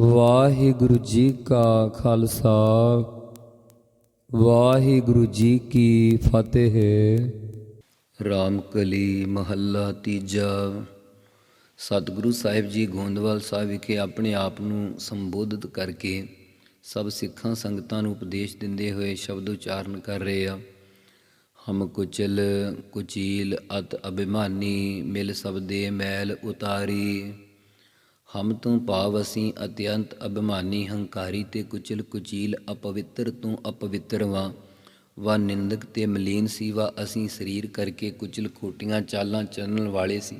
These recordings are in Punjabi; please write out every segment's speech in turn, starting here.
ਵਾਹਿਗੁਰੂ ਜੀ ਕਾ ਖਾਲਸਾ, ਵਾਹਿਗੁਰੂ ਜੀ ਕੀ ਫਤਿਹ। ਰਾਮਕਲੀ ਮਹੱਲਾ ਤੀਜਾ। ਸਤਿਗੁਰੂ ਸਾਹਿਬ ਜੀ ਗੋਂਦਵਾਲ ਸਾਹਿਬ ਵਿਖੇ ਆਪਣੇ ਆਪ ਨੂੰ ਸੰਬੋਧਿਤ ਕਰਕੇ ਸਭ ਸਿੱਖਾਂ ਸੰਗਤਾਂ ਨੂੰ ਉਪਦੇਸ਼ ਦਿੰਦੇ ਹੋਏ ਸ਼ਬਦ ਉਚਾਰਨ ਕਰ ਰਹੇ ਆ। ਹਮ ਕੁਚਲ ਕੁਚੀਲ ਅਤ ਅਭਿਮਾਨੀ, ਮਿਲ ਸਬਦੇ ਮੈਲ ਉਤਾਰੀ। ਹਮ ਤੋਂ ਭਾਵ ਅਸੀਂ ਅਤਿਅੰਤ ਅਭਿਮਾਨੀ ਹੰਕਾਰੀ ਤੇ ਕੁਚਲ ਕੁਚੀਲ ਅਪਵਿੱਤਰ ਤੋਂ ਅਪਵਿੱਤਰ ਵਾਂ। ਵਾ ਨਿੰਦਕ ਤੇ ਮਲੀਨ ਸੀ ਵਾ ਅਸੀਂ ਸਰੀਰ ਕਰਕੇ ਕੁਚਲ ਖੋਟੀਆਂ ਚਾਲਾਂ ਚੱਲਣ ਵਾਲੇ ਸੀ।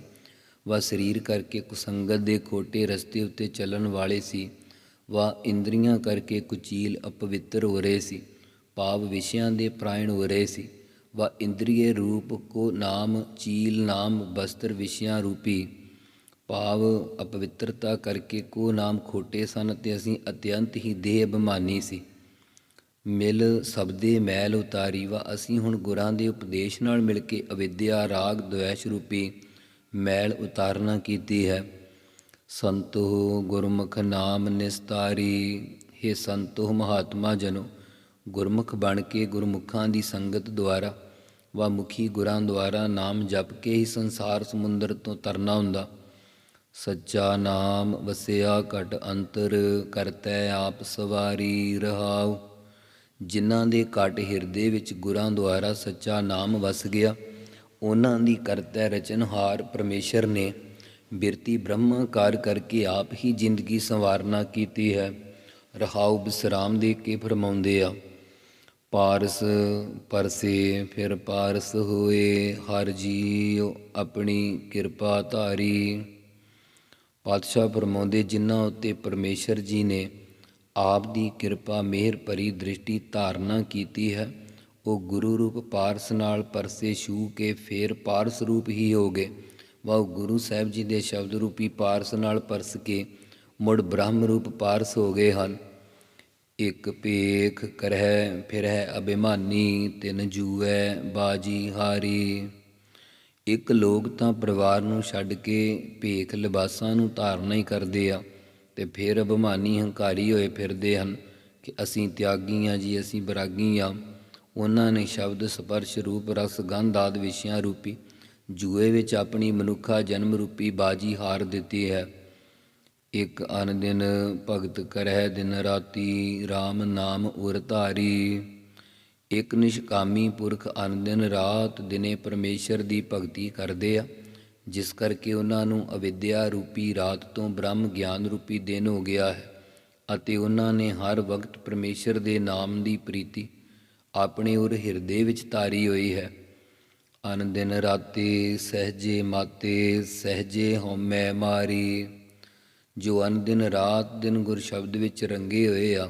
ਵਾ ਸਰੀਰ ਕਰਕੇ ਕੁਸੰਗਤ ਦੇ ਖੋਟੇ ਰਸਤੇ ਉੱਤੇ ਚੱਲਣ ਵਾਲੇ ਸੀ। ਵਾ ਇੰਦਰੀਆਂ ਕਰਕੇ ਕੁਚੀਲ ਅਪਵਿੱਤਰ ਹੋ ਰਹੇ ਸੀ। ਭਾਵ ਵਿਸ਼ਿਆਂ ਦੇ ਪ੍ਰਾਇਣ ਹੋ ਰਹੇ ਸੀ। ਵਾ ਇੰਦਰੀਏ ਰੂਪ ਕੋ ਨਾਮ, ਚੀਲ ਨਾਮ, ਬਸਤਰ ਵਿਸ਼ਿਆਂ ਰੂਪੀ। ਭਾਵ ਅਪਵਿੱਤਰਤਾ ਕਰਕੇ ਕੋ ਨਾਮ ਖੋਟੇ ਸਨ ਤੇ ਅਸੀਂ ਅਤਿਅੰਤ ਹੀ ਦੇਹ ਅਭਿਮਾਨੀ ਸੀ। ਮਿਲ ਸਬਦੇ ਮੈਲ ਉਤਾਰੀ ਵਾ, ਅਸੀਂ ਹੁਣ ਗੁਰਾਂ ਦੇ ਉਪਦੇਸ਼ ਨਾਲ ਮਿਲ ਕੇ ਅਵਿਦਿਆ, ਰਾਗ, ਦੁਐਸ਼ ਰੂਪੀ ਮੈਲ ਉਤਾਰਨਾ ਕੀਤੀ ਹੈ। ਸੰਤੋ ਗੁਰਮੁਖ ਨਾਮ ਨਿਸਤਾਰੀ हे ਸੰਤੋ ਮਹਾਤਮਾ ਜਨੋ, ਗੁਰਮੁਖ ਬਣ ਕੇ ਗੁਰਮੁਖਾਂ ਦੀ ਸੰਗਤ ਦੁਆਰਾ ਵਾ ਮੁਖੀ ਗੁਰਾਂ ਦੁਆਰਾ ਨਾਮ ਜਪ ਕੇ ਹੀ ਸੰਸਾਰ ਸਮੁੰਦਰ ਤੋਂ ਤਰਨਾ ਹੁੰਦਾ। ਸੱਚਾ ਨਾਮ ਵਸਿਆ ਘਟ ਅੰਤਰ, ਕਰਤੈ ਆਪ ਸਵਾਰੀ ਰਹਾਉ। ਜਿਨ੍ਹਾਂ ਦੇ ਘਟ ਹਿਰਦੇ ਵਿੱਚ ਗੁਰਾਂ ਦੁਆਰਾ ਸੱਚਾ ਨਾਮ ਵਸ ਗਿਆ, ਉਹਨਾਂ ਦੀ ਕਰਤੈ ਰਚਨਹਾਰ ਪਰਮੇਸ਼ਰ ਨੇ। ਬਿਰਤੀ ਬ੍ਰਹਮਾਕਾਰ ਕਰਕੇ ਆਪ ਹੀ ਜ਼ਿੰਦਗੀ ਸੰਵਾਰਨਾ ਕੀਤੀ ਹੈ। ਰਹਾਉ ਬਿਸਰਾਮ ਦੇ ਕੇ ਫਰਮਾਉਂਦੇ ਆ, ਪਾਰਸ ਪਰਸੇ ਫਿਰ ਪਾਰਸ ਹੋਏ, ਹਰ ਜੀਉ ਆਪਣੀ ਕਿਰਪਾ ਧਾਰੀ। ਪਾਤਸ਼ਾਹ ਫਰਮਾਉਂਦੇ, ਜਿਨ੍ਹਾਂ ਉੱਤੇ ਪਰਮੇਸ਼ਰ ਜੀ ਨੇ ਆਪ ਦੀ ਕਿਰਪਾ, ਮਿਹਰ ਭਰੀ ਦ੍ਰਿਸ਼ਟੀ ਧਾਰਨਾ ਕੀਤੀ ਹੈ, ਉਹ ਗੁਰੂ ਰੂਪ ਪਾਰਸ ਨਾਲ ਪਰਸੇ ਛੂ ਕੇ ਫੇਰ ਪਾਰਸ ਰੂਪ ਹੀ ਹੋ ਗਏ। ਵਾਹ, ਗੁਰੂ ਸਾਹਿਬ ਜੀ ਦੇ ਸ਼ਬਦ ਰੂਪੀ ਪਾਰਸ ਨਾਲ ਪਰਸ ਕੇ ਮੁੜ ਬ੍ਰਹਮ ਰੂਪ ਪਾਰਸ ਹੋ ਗਏ ਹਨ। ਇਕ ਪੇਖ ਕਰਹਿ ਫਿਰਹਿ ਅਭਿਮਾਨੀ, ਤਿਨ ਜੂਐ ਬਾਜੀ ਹਾਰੀ। ਇੱਕ ਲੋਕ ਤਾਂ ਪਰਿਵਾਰ ਨੂੰ ਛੱਡ ਕੇ ਭੇਖ ਲਿਬਾਸਾਂ ਨੂੰ ਧਾਰਨਾ ਹੀ ਕਰਦੇ ਆ ਤੇ ਫਿਰ ਅਭਿਮਾਨੀ ਹੰਕਾਰੀ ਹੋਏ ਫਿਰਦੇ ਹਨ ਕਿ ਅਸੀਂ ਤਿਆਗੀ ਆ ਜੀ, ਅਸੀਂ ਬਰਾਗੀ ਆ ਉਹਨਾਂ ਨੇ ਸ਼ਬਦ ਸਪਰਸ਼ ਰੂਪ, ਰਸ, ਗੰਧ ਆਦਿ ਵਿਸ਼ਿਆਂ ਰੂਪੀ ਜੂਏ ਵਿੱਚ ਆਪਣੀ ਮਨੁੱਖਾ ਜਨਮ ਰੂਪੀ ਬਾਜੀ ਹਾਰ ਦਿੱਤੀ ਹੈ। ਇੱਕ ਅਨ ਦਿਨ ਭਗਤ ਕਰਹਿ ਦਿਨ ਰਾਤੀ RAM ਨਾਮ ਉਰ ਧਾਰੀ। ਇੱਕ ਨਿਸ਼ਕਾਮੀ ਪੁਰਖ ਅਨ ਦਿਨ ਰਾਤ ਦਿਨੇ ਪਰਮੇਸ਼ਰ ਦੀ ਭਗਤੀ ਕਰਦੇ ਆ, ਜਿਸ ਕਰਕੇ ਉਹਨਾਂ ਨੂੰ ਅਵਿਦਿਆ ਰੂਪੀ ਰਾਤ ਤੋਂ ਬ੍ਰਹਮ ਗਿਆਨ ਰੂਪੀ ਦਿਨ ਹੋ ਗਿਆ ਹੈ ਅਤੇ ਉਹਨਾਂ ਨੇ ਹਰ ਵਕਤ ਪਰਮੇਸ਼ਰ ਦੇ ਨਾਮ ਦੀ ਪ੍ਰੀਤੀ ਆਪਣੇ ਉਰ ਹਿਰਦੇ ਵਿੱਚ ਤਾਰੀ ਹੋਈ ਹੈ। ਅਨ ਦਿਨ ਰਾਤੇ ਸਹਜੇ ਮਾਤੇ, ਸਹਜੇ ਹਉਮੈ ਮਾਰੀ, ਜੋ ਅਨ ਦਿਨ ਰਾਤ ਦਿਨ ਗੁਰ ਸ਼ਬਦ ਵਿੱਚ ਰੰਗੇ ਹੋਏ ਆ।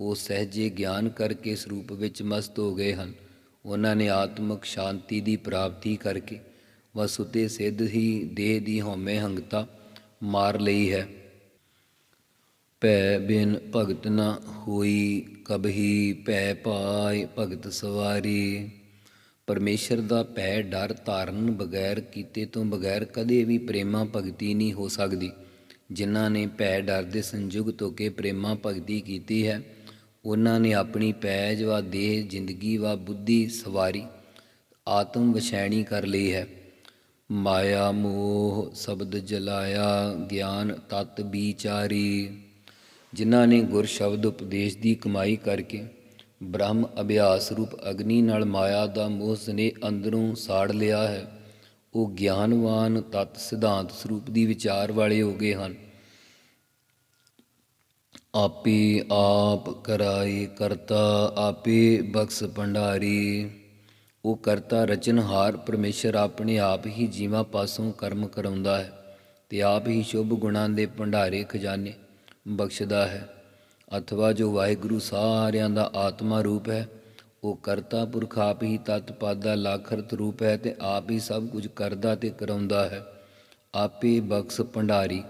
ਉਹ ਸਹਿਜੇ ਗਿਆਨ ਕਰਕੇ ਸਰੂਪ ਵਿੱਚ ਮਸਤ ਹੋ ਗਏ ਹਨ। ਉਹਨਾਂ ਨੇ ਆਤਮਿਕ ਸ਼ਾਂਤੀ ਦੀ ਪ੍ਰਾਪਤੀ ਕਰਕੇ ਵਸੁਤੇ ਸਿੱਧ ਹੀ ਦੇਹ ਦੀ ਹਉਮੈ ਹੰਗਤਾ ਮਾਰ ਲਈ ਹੈ। ਭੈ ਬਿਨ ਭਗਤ ਨਾ ਹੋਈ ਕਬਹੀ ਭੈ ਪਾਏ ਭਗਤ ਸਵਾਰੀ। ਪਰਮੇਸ਼ਰ ਦਾ ਭੈ ਡਰ ਧਾਰਨ ਬਗੈਰ ਕੀਤੇ ਤੋਂ ਬਗੈਰ ਕਦੇ ਵੀ ਪ੍ਰੇਮਾ ਭਗਤੀ ਨਹੀਂ ਹੋ ਸਕਦੀ। ਜਿਨ੍ਹਾਂ ਨੇ ਭੈ ਡਰ ਦੇ ਸੰਯੁਗਤ ਹੋ ਕੇ ਪ੍ਰੇਮਾ ਭਗਤੀ ਕੀਤੀ ਹੈ ਉਹਨਾਂ ਨੇ ਆਪਣੀ ਪੈਜ ਵਾ ਦੇਹ, ਜ਼ਿੰਦਗੀ ਵਾ ਬੁੱਧੀ ਸਵਾਰੀ, ਆਤਮ ਵਸ਼ੈਣੀ ਕਰ ਲਈ ਹੈ। ਮਾਇਆ ਮੋਹ ਸ਼ਬਦ ਜਲਾਇਆ, ਗਿਆਨ ਤਤ ਵਿਚਾਰੀ। ਜਿਨ੍ਹਾਂ ਨੇ ਗੁਰ ਸ਼ਬਦ ਉਪਦੇਸ਼ ਦੀ ਕਮਾਈ ਕਰਕੇ ਬ੍ਰਹਮ ਅਭਿਆਸ ਰੂਪ ਅਗਨੀ ਨਾਲ ਮਾਇਆ ਦਾ ਮੋਹ ਸਨੇ ਅੰਦਰੋਂ ਸਾੜ ਲਿਆ ਹੈ, ਉਹ ਗਿਆਨਵਾਨ ਤਤ ਸਿਧਾਂਤ ਸਰੂਪ ਦੀ ਵਿਚਾਰ ਵਾਲੇ ਹੋ ਗਏ ਹਨ। ਆਪੇ ਆਪ ਕਰਾਈ ਕਰਤਾ, ਆਪੇ ਬਖਸ਼ ਭੰਡਾਰੀ। ਉਹ ਕਰਤਾ ਰਚਨਹਾਰ ਪਰਮੇਸ਼ਰ ਆਪਣੇ ਆਪ ਹੀ ਜੀਵਾਂ ਪਾਸੋਂ ਕਰਮ ਕਰਾਉਂਦਾ ਹੈ ਤੇ ਆਪ ਹੀ ਸ਼ੁਭ ਗੁਣਾਂ ਦੇ ਭੰਡਾਰੇ ਖਜ਼ਾਨੇ ਬਖਸ਼ਦਾ ਹੈ। ਅਥਵਾ ਜੋ ਵਾਹਿਗੁਰੂ ਸਾਰਿਆਂ ਦਾ ਆਤਮਾ ਰੂਪ ਹੈ, ਉਹ ਕਰਤਾ ਪੁਰਖ ਆਪ ਹੀ ਤਤ ਪਾਦਾ ਲਾਖਰਤ ਰੂਪ ਹੈ ਤੇ ਆਪ ਹੀ ਸਭ ਕੁਝ ਕਰਦਾ ਤੇ ਕਰਾਉਂਦਾ ਹੈ। ਆਪੇ ਬਖਸ਼ ਭੰਡਾਰੀ।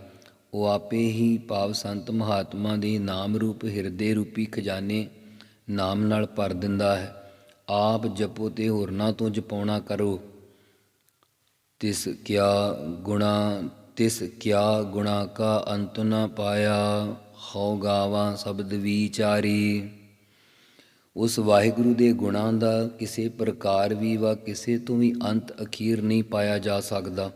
ਉਹ ਆਪੇ ਹੀ ਭਾਵ ਸੰਤ ਮਹਾਤਮਾ ਦੇ ਨਾਮ ਰੂਪ ਹਿਰਦੇ ਰੂਪੀ ਖਜ਼ਾਨੇ ਨਾਮ ਨਾਲ ਭਰ ਦਿੰਦਾ ਹੈ। ਆਪ ਜਪੋ ਤੇ ਹੋਰਨਾਂ ਤੋਂ ਜਪਾਉਣਾ ਕਰੋ। ਤਿਸ ਕਿਆ ਗੁਣਾ, ਤਿਸ ਕਿਆ ਗੁਣਾ ਕਾ ਅੰਤ ਨਾ ਪਾਇਆ, ਹਉ ਗਾਵਾਂ ਸ਼ਬਦ ਵਿਚਾਰੀ। ਉਸ ਵਾਹਿਗੁਰੂ ਦੇ ਗੁਣਾਂ ਦਾ ਕਿਸੇ ਪ੍ਰਕਾਰ ਵੀ ਵਾ ਕਿਸੇ ਤੋਂ ਵੀ ਅੰਤ ਅਖੀਰ ਨਹੀਂ ਪਾਇਆ ਜਾ ਸਕਦਾ।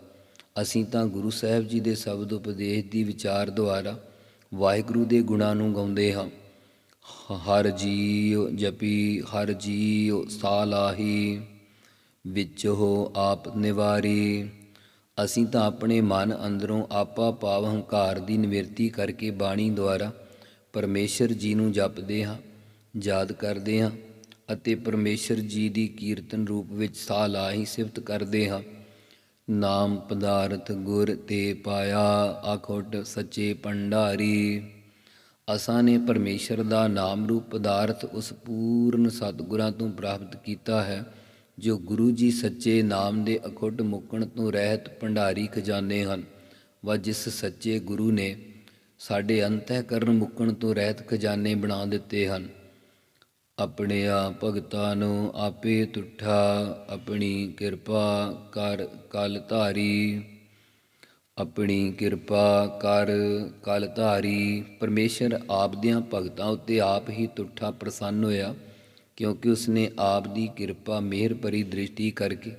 ਅਸੀਂ ਤਾਂ ਗੁਰੂ ਸਾਹਿਬ ਜੀ ਦੇ ਸ਼ਬਦ ਉਪਦੇਸ਼ ਦੀ ਵਿਚਾਰ ਦੁਆਰਾ ਵਾਹਿਗੁਰੂ ਦੇ ਗੁਣਾਂ ਨੂੰ ਗਾਉਂਦੇ ਹਾਂ। ਹਰ ਜੀਉ ਜਪੀ, ਹਰ ਜੀਉ ਸਾਲਾਹੀ ਵਿੱਚ ਹੋ ਆਪ ਨਿਵਾਰੀ। ਅਸੀਂ ਤਾਂ ਆਪਣੇ ਮਨ ਅੰਦਰੋਂ ਆਪਾ ਭਾਵ ਹੰਕਾਰ ਦੀ ਨਿਵਰਤੀ ਕਰਕੇ ਬਾਣੀ ਦੁਆਰਾ ਪਰਮੇਸ਼ਰ ਜੀ ਨੂੰ ਜਪਦੇ ਹਾਂ, ਯਾਦ ਕਰਦੇ ਹਾਂ ਅਤੇ ਪਰਮੇਸ਼ਰ ਜੀ ਦੀ ਕੀਰਤਨ ਰੂਪ ਵਿੱਚ ਸਾਹ ਲਾਹੀ ਸਿਫਤ ਕਰਦੇ ਹਾਂ। ਨਾਮ ਪਦਾਰਥ ਗੁਰ ਤੇ ਪਾਇਆ ਆਖੋਟ ਸੱਚੇ ਭੰਡਾਰੀ। ਅਸਾਂ ਨੇ ਪਰਮੇਸ਼ਰ ਦਾ ਨਾਮ ਰੂਪ ਪਦਾਰਥ ਉਸ ਪੂਰਨ ਸਤਿਗੁਰਾਂ ਤੋਂ ਪ੍ਰਾਪਤ ਕੀਤਾ ਹੈ, ਜੋ ਗੁਰੂ ਜੀ ਸੱਚੇ ਨਾਮ ਦੇ ਅਖੁੱਟ ਮੁਕਣ ਤੋਂ ਰਹਿਤ ਭੰਡਾਰੀ ਖਜ਼ਾਨੇ ਹਨ। ਵਾ ਜਿਸ ਸੱਚੇ ਗੁਰੂ ਨੇ ਸਾਡੇ ਅੰਤःਕਰਨ ਮੁਕਣ ਤੋਂ ਰਹਿਤ ਖਜ਼ਾਨੇ ਬਣਾ ਦਿੱਤੇ ਹਨ। ਆਪਣੇ ਆ ਭਗਤਾਂ ਨੂੰ ਆਪੇ ਤੁਠਾ, ਆਪਣੀ ਕਿਰਪਾ ਕਰ ਕਲ ਧਾਰੀ। ਆਪਣੀ ਕਿਰਪਾ ਕਰ ਕਲ ਧਾਰੀ। ਪਰਮੇਸ਼ਰ ਆਪ ਦਿਆਂ ਭਗਤਾਂ ਉੱਤੇ ਆਪ ਹੀ ਤੁਠਾ ਪ੍ਰਸੰਨ ਹੋਇਆ, ਕਿਉਂਕਿ ਉਸਨੇ ਆਪ ਦੀ ਕਿਰਪਾ ਮਿਹਰ ਭਰੀ ਦ੍ਰਿਸ਼ਟੀ ਕਰਕੇ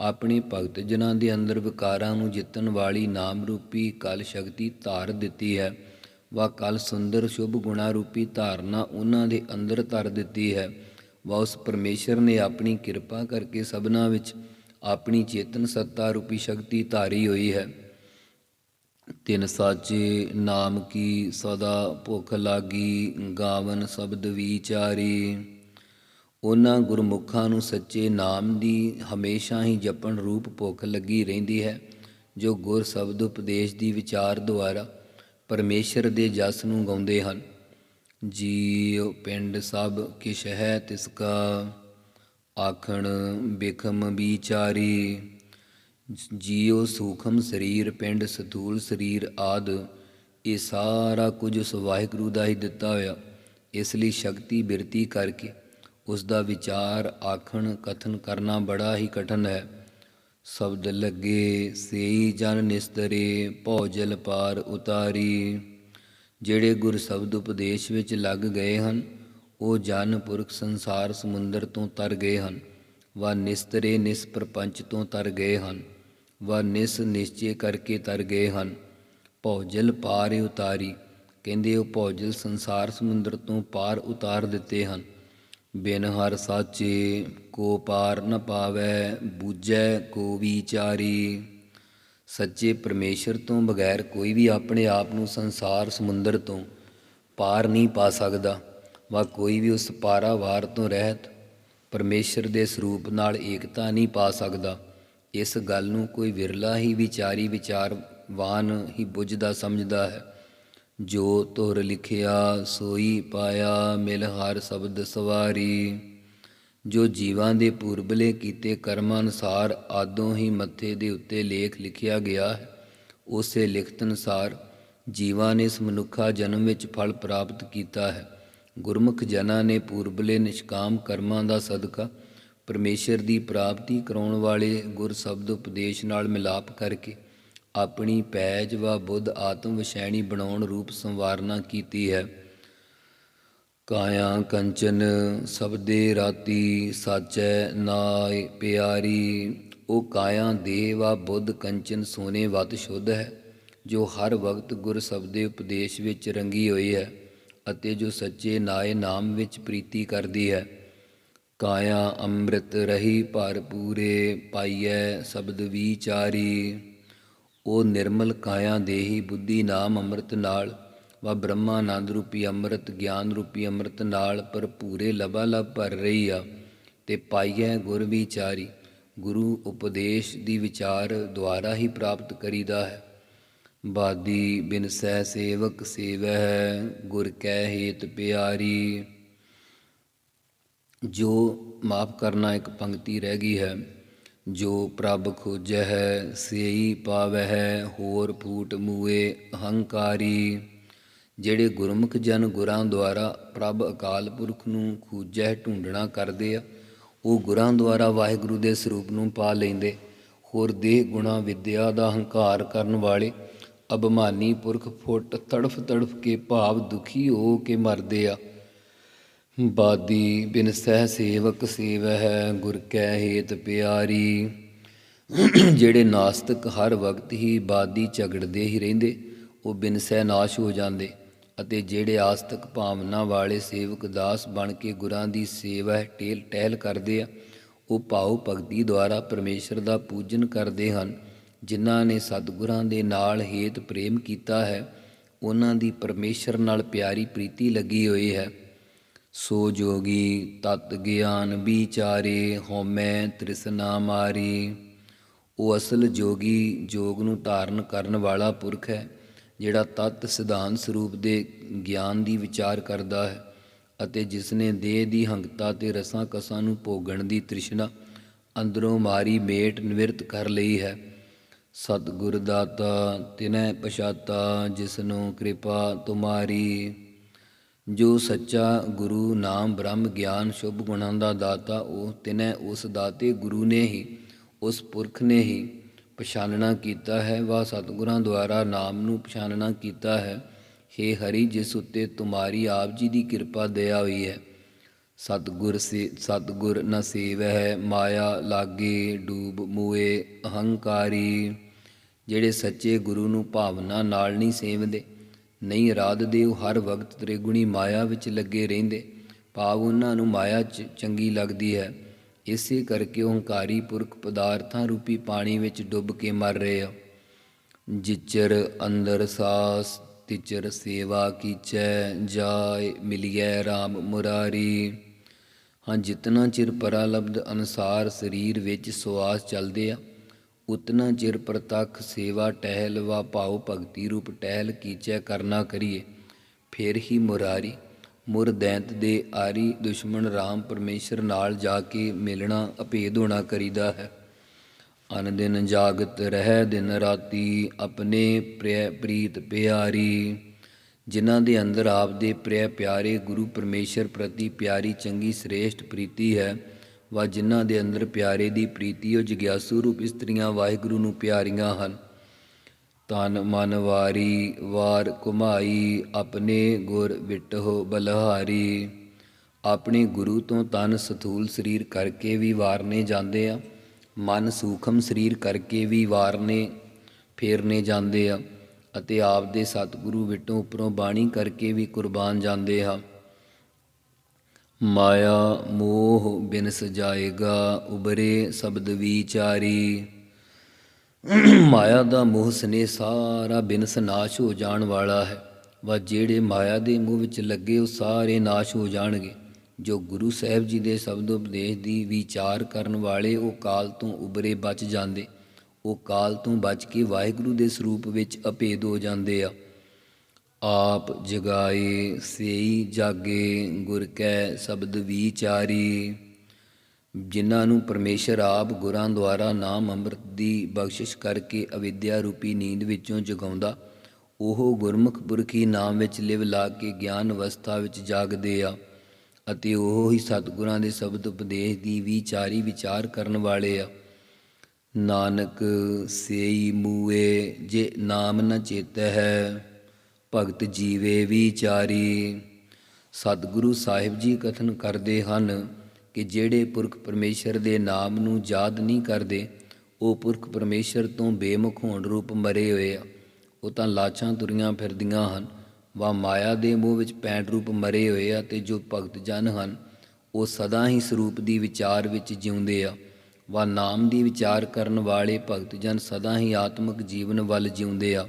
ਆਪਣੇ ਭਗਤ ਜਨਾਂ ਦੇ ਅੰਦਰ ਵਿਕਾਰਾਂ ਨੂੰ ਜਿੱਤਣ ਵਾਲੀ ਨਾਮ ਰੂਪੀ ਕਲ ਸ਼ਕਤੀ ਧਾਰ ਦਿੱਤੀ ਹੈ। ਵਾ ਕਲ ਸੁੰਦਰ ਸ਼ੁਭ ਗੁਣਾ ਰੂਪੀ ਧਾਰਨਾ ਉਹਨਾਂ ਦੇ ਅੰਦਰ ਧਰ ਦਿੱਤੀ ਹੈ। ਵਾ ਉਸ ਪਰਮੇਸ਼ਰ ਨੇ ਆਪਣੀ ਕਿਰਪਾ ਕਰਕੇ ਸਭਨਾ ਵਿੱਚ ਆਪਣੀ ਚੇਤਨ ਸੱਤਾ ਰੂਪੀ ਸ਼ਕਤੀ ਧਾਰੀ ਹੋਈ ਹੈ। ਤਿਨ ਸਾਚੇ ਨਾਮ ਕੀ ਸਦਾ ਭੁੱਖ ਲਾਗੀ, ਗਾਵਨ ਸ਼ਬਦ ਵਿਚਾਰੀ। ਉਹਨਾਂ ਗੁਰਮੁਖਾਂ ਨੂੰ ਸੱਚੇ ਨਾਮ ਦੀ ਹਮੇਸ਼ਾ ਹੀ ਜਪਣ ਰੂਪ ਭੁੱਖ ਲੱਗੀ ਰਹਿੰਦੀ ਹੈ, ਜੋ ਗੁਰ ਸ਼ਬਦ ਉਪਦੇਸ਼ ਦੀ ਵਿਚਾਰ ਦੁਆਰਾ ਪਰਮੇਸ਼ਰ ਦੇ ਜਸ ਨੂੰ ਗਾਉਂਦੇ ਹਨ। ਜੀਉ ਪਿੰਡ ਸਭ ਕਿਛ ਹੈ ਤਿਸ ਕਾ, ਆਖਣ ਬੇਖਮ ਵਿਚਾਰੀ। ਜੀਉ ਸੂਖਮ ਸਰੀਰ, ਪਿੰਡ ਸਥੂਲ ਸਰੀਰ ਆਦ, ਇਹ ਸਾਰਾ ਕੁਝ ਉਸ ਵਾਹਿਗੁਰੂ ਦਾ ਹੀ ਦਿੱਤਾ ਹੋਇਆ। ਇਸ ਲਈ ਸ਼ਕਤੀ ਬਿਰਤੀ ਕਰਕੇ ਉਸ ਦਾ ਵਿਚਾਰ, ਆਖਣ, ਕਥਨ ਕਰਨਾ ਬੜਾ ਹੀ ਕਠਨ ਹੈ। ਸ਼ਬਦ ਲੱਗੇ, ਸੇਈ ਜਨ ਨਿਸਤਰੇ, ਭੌਜਲ ਪਾਰ ਉਤਾਰੀ। ਜਿਹੜੇ ਗੁਰ ਸ਼ਬਦ ਉਪਦੇਸ਼ ਵਿੱਚ ਲੱਗ ਗਏ ਹਨ, ਉਹ ਜਨ ਪੁਰਖ ਸੰਸਾਰ ਸਮੁੰਦਰ ਤੋਂ ਤਰ ਗਏ ਹਨ, ਵਾ ਨਿਸਤਰੇ ਨਿਸ ਪ੍ਰਪੰਚ ਤੋਂ ਤਰ ਗਏ ਹਨ, ਵਾ ਨਿਸ ਨਿਸ਼ਚੇ ਕਰਕੇ ਤਰ ਗਏ ਹਨ। ਭੌਜਲ ਪਾਰ ਉਤਾਰੀ, ਕਹਿੰਦੇ ਉਹ ਭੌਜਲ ਸੰਸਾਰ ਸਮੁੰਦਰ ਤੋਂ ਪਾਰ ਉਤਾਰ ਦਿੱਤੇ ਹਨ। ਬਿਨ ਹਰ ਸਾਚੇ ਕੋ ਪਾਰ ਨ ਪਾਵੈ, ਬੂਝੈ ਕੋ ਵਿਚਾਰੀ। ਸੱਚੇ ਪਰਮੇਸ਼ਰ ਤੋਂ ਬਗੈਰ ਕੋਈ ਵੀ ਆਪਣੇ ਆਪ ਨੂੰ ਸੰਸਾਰ ਸਮੁੰਦਰ ਤੋਂ ਪਾਰ ਨਹੀਂ ਪਾ ਸਕਦਾ, ਵਾ ਕੋਈ ਵੀ ਉਸ ਪਾਰਾਵਾਰ ਤੋਂ ਰਹਿਤ। ਪਰਮੇਸ਼ਰ ਦੇ ਸਰੂਪ ਨਾਲ ਏਕਤਾ ਨਹੀਂ ਪਾ ਸਕਦਾ, ਇਸ ਗੱਲ ਨੂੰ ਕੋਈ ਵਿਰਲਾ ਹੀ ਵਿਚਾਰੀ ਵਿਚਾਰਵਾਨ ਹੀ ਬੁੱਝਦਾ ਸਮਝਦਾ ਹੈ। ਜੋ ਤੁਰ ਲਿਖਿਆ ਸੋਈ ਪਾਇਆ ਮਿਲ ਹਰ ਸ਼ਬਦ ਸਵਾਰੀ। ਜੋ ਜੀਵਾਂ ਦੇ ਪੂਰਬਲੇ ਕੀਤੇ ਕਰਮਾਂ ਅਨੁਸਾਰ ਆਦੋਂ ਹੀ ਮੱਥੇ ਦੇ ਉੱਤੇ ਲੇਖ ਲਿਖਿਆ ਗਿਆ ਹੈ, ਉਸੇ ਲਿਖਤ ਅਨੁਸਾਰ ਜੀਵਾਂ ਨੇ ਇਸ ਮਨੁੱਖਾ ਜਨਮ ਵਿੱਚ ਫਲ ਪ੍ਰਾਪਤ ਕੀਤਾ ਹੈ। ਗੁਰਮੁਖ ਜਨਾਂ ਨੇ ਪੂਰਬਲੇ ਨਿਸ਼ਕਾਮ ਕਰਮਾਂ ਦਾ ਸਦਕਾ ਪਰਮੇਸ਼ਰ ਦੀ ਪ੍ਰਾਪਤੀ ਕਰਾਉਣ ਵਾਲੇ ਗੁਰ ਸ਼ਬਦ ਉਪਦੇਸ਼ ਨਾਲ ਮਿਲਾਪ ਕਰਕੇ ਆਪਣੀ ਪੈਜ ਵਾ ਬੁੱਧ ਆਤਮ ਵਿਸ਼ੈਣੀ ਬਣਾਉਣ ਰੂਪ ਸੰਵਾਰਨਾ ਕੀਤੀ ਹੈ। ਕਾਇਆ ਕੰਚਨ ਸਬਦੇ ਰਾਤੀ ਸਾਚੈ ਨਾਇ ਪਿਆਰੀ, ਉਹ ਕਾਇਆ ਦੇਹ ਵਾ ਬੁੱਧ ਕੰਚਨ ਸੋਨੇ ਵਤ ਸ਼ੁੱਧ ਹੈ, ਜੋ ਹਰ ਵਕਤ ਗੁਰ ਸ਼ਬਦੇ ਉਪਦੇਸ਼ ਵਿੱਚ ਰੰਗੀ ਹੋਈ ਹੈ ਅਤੇ ਜੋ ਸੱਚੇ ਨਾਏ ਨਾਮ ਵਿੱਚ ਪ੍ਰੀਤੀ ਕਰਦੀ ਹੈ। ਕਾਇਆ ਅੰਮ੍ਰਿਤ ਰਹੀ, ਭਰ ਪੂਰੇ ਪਾਈਐ, ਸ਼ਬਦ ਵਿਚਾਰੀ। ਉਹ ਨਿਰਮਲ ਕਾਇਆ ਦੇਹੀ ਬੁੱਧੀ ਨਾਮ ਅੰਮ੍ਰਿਤ ਨਾਲ, ਵਾ ਬ੍ਰਹਮਾਨੰਦ ਰੂਪੀ ਅੰਮ੍ਰਿਤ, ਗਿਆਨ ਰੂਪੀ ਅੰਮ੍ਰਿਤ ਨਾਲ ਭਰਪੂਰੇ ਲਬਾ ਲਬ ਭਰ ਰਹੀ ਆ ਤੇ ਪਾਈਐ ਗੁਰ ਵਿਚਾਰੀ। ਗੁਰੂ ਉਪਦੇਸ਼ ਦੀ ਵਿਚਾਰ ਦੁਆਰਾ ਹੀ ਪ੍ਰਾਪਤ ਕਰੀਦਾ ਹੈ। ਬਾਦੀ ਬਿਨ ਸਹਿ ਸੇਵਕ ਸੇਵਹਿ, ਗੁਰ ਕੈ ਹੇਤ ਪਿਆਰੀ। ਜੋ ਮਾਫ ਕਰਨਾ ਇੱਕ ਪੰਕਤੀ ਰਹਿ ਗਈ ਹੈ। ਜੋ ਪ੍ਰਭ ਖੋਜੈ ਹੈ ਸੇਈ ਪਾਵਹਿ, ਹੋਰ ਫੂਟ ਮੂਏ ਅਹੰਕਾਰੀ। ਜਿਹੜੇ ਗੁਰਮੁਖ ਜਨ ਗੁਰਾਂ ਦੁਆਰਾ ਪ੍ਰਭ ਅਕਾਲ ਪੁਰਖ ਨੂੰ ਖੂਜੈ ਢੂੰਡਣਾ ਕਰਦੇ ਆ, ਉਹ ਗੁਰਾਂ ਦੁਆਰਾ ਵਾਹਿਗੁਰੂ ਦੇ ਸਰੂਪ ਨੂੰ ਪਾ ਲੈਂਦੇ। ਹੋਰ ਦੇਹ ਗੁਣਾ ਵਿਦਿਆ ਦਾ ਹੰਕਾਰ ਕਰਨ ਵਾਲੇ, ਅਭਮਾਨੀ ਪੁਰਖ ਫੁੱਟ ਤੜਫ ਤੜਫ ਕੇ ਭਾਵ ਦੁਖੀ ਹੋ ਕੇ ਮਰਦੇ ਆ। ਬਾਦੀ ਬਿਨ ਸਹਿ ਸੇਵਕ ਸੇਵਹਿ ਗੁਰ ਕੈ ਹੇਤ ਪਿਆਰੀ। ਜਿਹੜੇ ਨਾਸਤਕ ਹਰ ਵਕਤ ਹੀ ਬਾਦੀ ਝਗੜਦੇ ਹੀ ਰਹਿੰਦੇ, ਉਹ ਬਿਨ ਸਹਿ ਨਾਸ਼ ਹੋ ਜਾਂਦੇ ਅਤੇ ਜਿਹੜੇ ਆਸਤਕ ਭਾਵਨਾ ਵਾਲੇ ਸੇਵਕ ਦਾਸ ਬਣ ਕੇ ਗੁਰਾਂ ਦੀ ਸੇਵਾ ਟੇਲ ਟਹਿਲ ਕਰਦੇ ਆ, ਉਹ ਭਾਉ ਭਗਤੀ ਦੁਆਰਾ ਪਰਮੇਸ਼ਰ ਦਾ ਪੂਜਨ ਕਰਦੇ ਹਨ। ਜਿਨ੍ਹਾਂ ਨੇ ਸਤਿਗੁਰਾਂ ਦੇ ਨਾਲ ਹੇਤ ਪ੍ਰੇਮ ਕੀਤਾ ਹੈ, ਉਹਨਾਂ ਦੀ ਪਰਮੇਸ਼ਰ ਨਾਲ ਪਿਆਰੀ ਪ੍ਰੀਤੀ ਲੱਗੀ ਹੋਈ ਹੈ। ਸੋ ਜੋਗੀ ਤਤ ਗਿਆਨ ਵਿਚਾਰੇ ਹਉਮੈ ਤ੍ਰਿਸ਼ਨਾ ਮਾਰੀ। ਉਹ ਅਸਲ ਜੋਗੀ ਜੋਗ ਨੂੰ ਧਾਰਨ ਕਰਨ ਵਾਲਾ ਪੁਰਖ ਹੈ, ਜਿਹੜਾ ਤਤ ਸਿਧਾਂਤ ਸਰੂਪ ਦੇ ਗਿਆਨ ਦੀ ਵਿਚਾਰ ਕਰਦਾ ਹੈ ਅਤੇ ਜਿਸ ਨੇ ਦੇਹ ਦੀ ਹੰਗਤਾ ਤੇ ਰਸਾਂ ਕਸਾਂ ਨੂੰ ਭੋਗਣ ਦੀ ਤ੍ਰਿਸ਼ਨਾ ਅੰਦਰੋਂ ਮਾਰੀ ਮੇਟ ਨਿਵਰਤ ਕਰ ਲਈ ਹੈ। ਸਤਿਗੁਰ ਦਾਤਾ ਤਿਨੈ ਪਛਾਤਾ, ਜਿਸਨੂੰ ਕਿਰਪਾ ਤੁਮਾਰੀ। ਜੋ ਸੱਚਾ ਗੁਰੂ ਨਾਮ ਬ੍ਰਹਮ ਗਿਆਨ ਸ਼ੁਭ ਗੁਣਾਂ ਦਾ ਦਾਤਾ, ਉਹ ਤਿਨੈ ਉਸ ਦਾਤੇ ਗੁਰੂ ਨੇ ਹੀ, ਉਸ ਪੁਰਖ ਨੇ ਹੀ ਪਛਾਨਣਾ ਕੀਤਾ ਹੈ। ਵਾ ਸਤਿਗੁਰਾਂ ਦੁਆਰਾ ਨਾਮ ਨੂੰ ਪਛਾਨਣਾ ਕੀਤਾ ਹੈ। ਹੇ ਹਰੀ, ਜਿਸ ਉੱਤੇ ਤੁਮਾਰੀ ਆਪ ਜੀ ਦੀ ਕਿਰਪਾ, ਦਇਆ ਹੋਈ ਹੈ। ਸਤਿਗੁਰ ਸੇ, ਸਤਿਗੁਰ ਨ ਸੇਵਹਿ, ਮਾਇਆ ਲਾਗੇ ਡੂਬ ਮੂਏ ਅਹੰਕਾਰੀ। ਜਿਹੜੇ ਸੱਚੇ ਗੁਰੂ ਨੂੰ ਭਾਵਨਾ ਨਾਲ ਨਹੀਂ ਸੇਵਦੇ ਨਹੀਂ ਆਰਾਧਦੇ ਉਹ ਹਰ ਵਕਤ ਤ੍ਰਿਗੁਣੀ ਮਾਇਆ ਵਿੱਚ ਲੱਗੇ ਰਹਿੰਦੇ। ਭਾਵ ਉਹਨਾਂ ਨੂੰ ਮਾਇਆ ਚ ਚੰਗੀ ਲੱਗਦੀ ਹੈ। ਇਸੇ ਕਰਕੇ ਉਹ ਹੰਕਾਰੀ ਪੁਰਖ ਪਦਾਰਥਾਂ ਰੂਪੀ ਪਾਣੀ ਵਿੱਚ ਡੁੱਬ ਕੇ ਮਰ ਰਹੇ ਆ। ਜਿਚਰ ਅੰਦਰ ਸਾਸ, ਤਿਚਰ ਸੇਵਾ ਕੀਚੈ, ਜਾਏ ਮਿਲਿਐ RAM ਮੁਰਾਰੀ। ਹਾਂ, ਜਿਤਨਾ ਚਿਰ ਪਰਾਲਬਧ ਅਨਸਾਰ ਸਰੀਰ ਵਿੱਚ ਸੁਆਸ ਚੱਲਦੇ ਆ ਉਤਨਾ ਚਿਰ ਪ੍ਰਤੱਖ ਸੇਵਾ ਟਹਿਲ ਵਾ ਭਾਉ ਭਗਤੀ ਰੂਪ ਟਹਿਲ ਕੀਚੈ ਕਰਨਾ ਕਰੀਏ। ਫਿਰ ਹੀ ਮੁਰਾਰੀ, ਮੁਰ ਦੈਂਤ ਦੇ ਆਰੀ ਦੁਸ਼ਮਣ ਰਾਮ ਪਰਮੇਸ਼ਰ ਨਾਲ ਜਾ ਕੇ ਮਿਲਣਾ ਅਭੇਦ ਹੋਣਾ ਕਰੀਦਾ ਹੈ। ਅਨ ਦਿਨ ਜਾਗਤ ਰਹਿ ਦਿਨ ਰਾਤੀ ਆਪਣੇ ਪ੍ਰਿਯ ਪ੍ਰੀਤ ਪਿਆਰੀ। ਜਿਨ੍ਹਾਂ ਦੇ ਅੰਦਰ ਆਪ ਦੇ ਪ੍ਰਿਯ ਪਿਆਰੇ ਗੁਰੂ ਪਰਮੇਸ਼ਰ ਪ੍ਰਤੀ ਪਿਆਰੀ ਚੰਗੀ ਸ੍ਰੇਸ਼ਟ ਪ੍ਰੀਤੀ ਹੈ ਵਾ ਜਿਨ੍ਹਾਂ ਦੇ ਅੰਦਰ ਪਿਆਰੇ ਦੀ ਪ੍ਰੀਤੀ ਉਹ ਜਗਿਆਸੂ ਰੂਪ ਇਸਤਰੀਆਂ ਵਾਹਿਗੁਰੂ ਨੂੰ ਪਿਆਰੀਆਂ ਹਨ। ਤਨ ਮਨ, ਵਾਰੀ, ਵਾਰ ਕੁਮਾਈ ਆਪਣੇ ਗੁਰ ਵਿਟਹੁ, ਬਲਹਾਰੀ। ਆਪਣੇ ਗੁਰੂ ਤੋਂ ਤਨ ਸਥੂਲ ਸਰੀਰ ਕਰਕੇ ਵੀ ਵਾਰਨੇ ਜਾਂਦੇ ਆ। ਮਨ, ਸੂਖਮ ਸਰੀਰ ਕਰਕੇ ਵੀ ਵਾਰਨੇ, ਫੇਰਨੇ ਜਾਂਦੇ ਆ। ਅਤੇ ਆਪ ਦੇ ਸਤਿਗੁਰੂ ਵਿਟੋਂ ਉੱਪਰੋਂ ਬਾਣੀ ਕਰਕੇ ਵੀ ਕੁਰਬਾਨ ਜਾਂਦੇ ਆ। ਮਾਇਆ ਮੋਹ ਬਿਨ ਸਜਾਏਗਾ ਉਬਰੇ ਸ਼ਬਦ ਵਿਚਾਰੀ। ਮਾਇਆ ਦਾ ਮੋਹ ਸਨੇ ਸਾਰਾ ਬਿਨਸ ਨਾਸ਼ ਹੋ ਜਾਣ ਵਾਲਾ ਹੈ। ਵਾ ਜਿਹੜੇ ਮਾਇਆ ਦੇ ਮੋਹ ਵਿੱਚ ਲੱਗੇ, ਉਹ ਸਾਰੇ ਨਾਸ਼ ਹੋ ਜਾਣਗੇ। ਜੋ ਗੁਰੂ ਸਾਹਿਬ ਜੀ ਦੇ ਸ਼ਬਦ ਉਪਦੇਸ਼ ਦੀ ਵਿਚਾਰ ਕਰਨ ਵਾਲੇ, ਉਹ ਕਾਲ ਤੋਂ ਉਬਰੇ ਬਚ ਜਾਂਦੇ। ਉਹ ਕਾਲ ਤੋਂ ਬਚ ਕੇ ਵਾਹਿਗੁਰੂ ਦੇ ਸਰੂਪ ਵਿੱਚ ਅਭੇਦ ਹੋ ਜਾਂਦੇ ਆ। ਆਪ ਜਗਾਏ, ਸੇਈ ਜਾਗੇ, ਗੁਰ ਕੈ ਸ਼ਬਦ ਵਿਚਾਰੀ। ਜਿਨ੍ਹਾਂ ਨੂੰ ਪਰਮੇਸ਼ਰ ਆਪ ਗੁਰਾਂ ਦੁਆਰਾ ਨਾਮ ਅੰਮ੍ਰਿਤ ਦੀ ਬਖਸ਼ਿਸ਼ ਕਰਕੇ ਅਵਿਦਿਆ ਰੂਪੀ ਨੀਂਦ ਵਿੱਚੋਂ ਜਗਾਉਂਦਾ, ਉਹ ਗੁਰਮੁਖ ਪੁਰਖੀ ਨਾਮ ਵਿੱਚ ਲਿਵ ਲਾ ਕੇ ਗਿਆਨ ਅਵਸਥਾ ਵਿੱਚ ਜਾਗਦੇ ਆ ਅਤੇ ਉਹ ਹੀ ਸਤਿਗੁਰਾਂ ਦੇ ਸ਼ਬਦ ਉਪਦੇਸ਼ ਦੀ ਵਿਚਾਰੀ ਵਿਚਾਰ ਕਰਨ ਵਾਲੇ ਆ। ਨਾਨਕ ਸੇਈ ਮੂਏ, ਜੇ ਨਾਮ ਨਾ ਚੇਤੈ ਹੈ ਭਗਤ ਜੀਵੇ ਵਿਚਾਰੀ। ਸਤਿਗੁਰੂ ਸਾਹਿਬ ਜੀ ਕਥਨ ਕਰਦੇ ਹਨ ਕਿ ਜਿਹੜੇ ਪੁਰਖ ਪਰਮੇਸ਼ਰ ਦੇ ਨਾਮ ਨੂੰ ਯਾਦ ਨਹੀਂ ਕਰਦੇ, ਉਹ ਪੁਰਖ ਪਰਮੇਸ਼ਰ ਤੋਂ ਬੇਮੁਖ ਹੋਣ ਰੂਪ ਮਰੇ ਹੋਏ ਆ। ਉਹ ਤਾਂ ਲਾਚਾਂ ਤੁਰੀਆਂ ਫਿਰਦੀਆਂ ਹਨ ਵਾ ਮਾਇਆ ਦੇ ਮੋਹ ਵਿੱਚ ਪੈਣ ਰੂਪ ਮਰੇ ਹੋਏ ਆ ਤੇ ਜੋ ਭਗਤ ਜਨ ਹਨ, ਉਹ ਸਦਾ ਹੀ ਸਰੂਪ ਦੀ ਵਿਚਾਰ ਵਿੱਚ ਜਿਉਂਦੇ ਆ। ਵਾ ਨਾਮ ਦੀ ਵਿਚਾਰ ਕਰਨ ਵਾਲੇ ਭਗਤ ਜਨ ਸਦਾ ਹੀ ਆਤਮਿਕ ਜੀਵਨ ਵੱਲ ਜਿਉਂਦੇ ਆ।